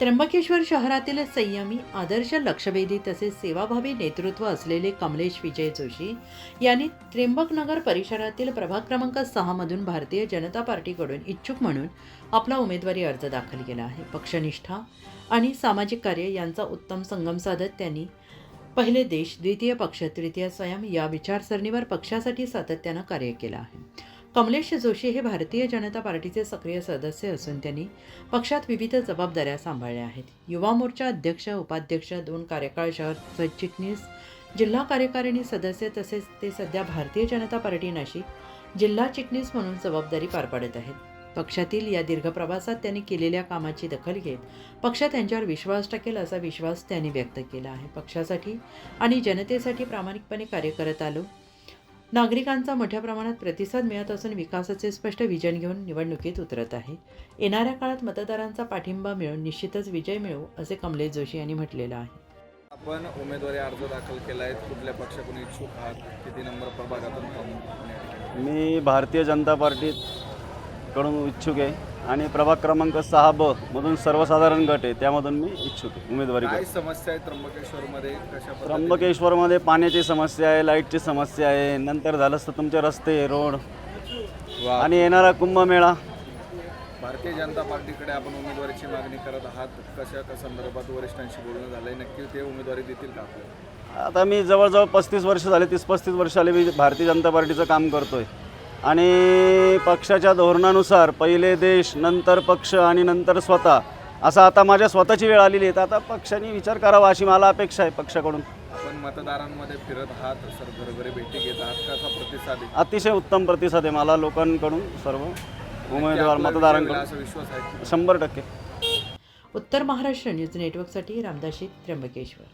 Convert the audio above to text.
त्र्यंबकेश्वर शहरातील संयमी आदर्श लक्षवेधी तसेच सेवाभावी नेतृत्व असलेले कमलेश विजय जोशी यांनी त्र्यंबकनगर परिसरातील प्रभाग क्रमांक सहामधून भारतीय जनता पार्टीकडून इच्छुक म्हणून आपला उमेदवारी अर्ज दाखल केला आहे. पक्षनिष्ठा आणि सामाजिक कार्य यांचा उत्तम संगम साधत त्यांनी पहिले देश द्वितीय पक्ष तृतीय स्वयं या विचारसरणीवर पक्षासाठी सातत्यानं कार्य केलं आहे. कमलेश जोशी हे भारतीय जनता पार्टीचे सक्रिय सदस्य असून त्यांनी पक्षात विविध जबाबदाऱ्या सांभाळल्या आहेत. युवा मोर्चा अध्यक्ष उपाध्यक्ष दोन कार्यकाळ शहर सरचिटणीस जिल्हा कार्यकारिणी सदस्य तसेच ते सध्या भारतीय जनता पार्टी नाशिक जिल्हा चिटणीस म्हणून जबाबदारी पार पाडत आहेत. पक्षातील या दीर्घ प्रवासात त्यांनी केलेल्या कामाची दखल घेत पक्ष त्यांच्यावर विश्वास टाकेल असा विश्वास त्यांनी व्यक्त केला आहे. पक्षासाठी आणि जनतेसाठी प्रामाणिकपणे कार्य करत आलो नागरिकांचा मोठ्या प्रमाणात प्रतिसाद मिळत असून विकासाचे स्पष्ट विजन घेऊन निवडणुकीत उतरत आहे. येणाऱ्या काळात मतदारांचा पाठिंबा मिळून निश्चितच विजय मिळवू असे कमलेश जोशी यांनी म्हटलेलं आहे. आपण उमेदवारी अर्ज दाखल केला आहे कुठल्या पक्षाकडून इच्छुक आहात? किती नंबर प्रभागातून मी भारतीय जनता पार्टीकडून इच्छुक आहे. आणि प्रभाग क्रमांक सहा ब मधून सर्वसाधारण गट आहे. त्यामधून मी इच्छुक आहे. उमेदवारी काय करतो. समस्या आहे त्र्यंबकेश्वरमध्ये? कशा पद्धतीने? त्र्यंबकेश्वरमध्ये पाण्याची समस्या आहे लाईटची समस्या आहे. नंतर झालंच तर तुमचे रस्ते रोड वा. आणि येणारा कुंभमेळा. भारतीय जनता पार्टीकडे आपण उमेदवारीची मागणी करत आहात. कशा क- संदर्भात वरिष्ठांशी बोलणं झालंय? नक्की ते उमेदवारी देतील का आपल्याला? आता मी जवळजवळ पस्तीस वर्ष झाले. तीस पस्तीस वर्ष झाले मी भारतीय जनता पार्टीचं काम करतोय. आणि पक्षाच्या धोरणानुसार पहिले देश नंतर पक्ष आणि नंतर स्वतः. असं आता माझ्या स्वतःची वेळ आलेली आहे. तर आता पक्षाने विचार करावा अशी मला अपेक्षा आहे पक्षाकडून. आपण मतदारांमध्ये फिरत आहात सर घरोघरी भेटी घेत आहात. कसा प्रतिसाद आहे? अतिशय उत्तम प्रतिसाद आहे मला लोकांकडून सर्व. उमेदवार आपला विजय होईल मतदारांकडून. असा विश्वास आहे. शंभर टक्के. उत्तर महाराष्ट्र न्यूज नेटवर्कसाठी रामदाशी त्र्यंबकेश्वर.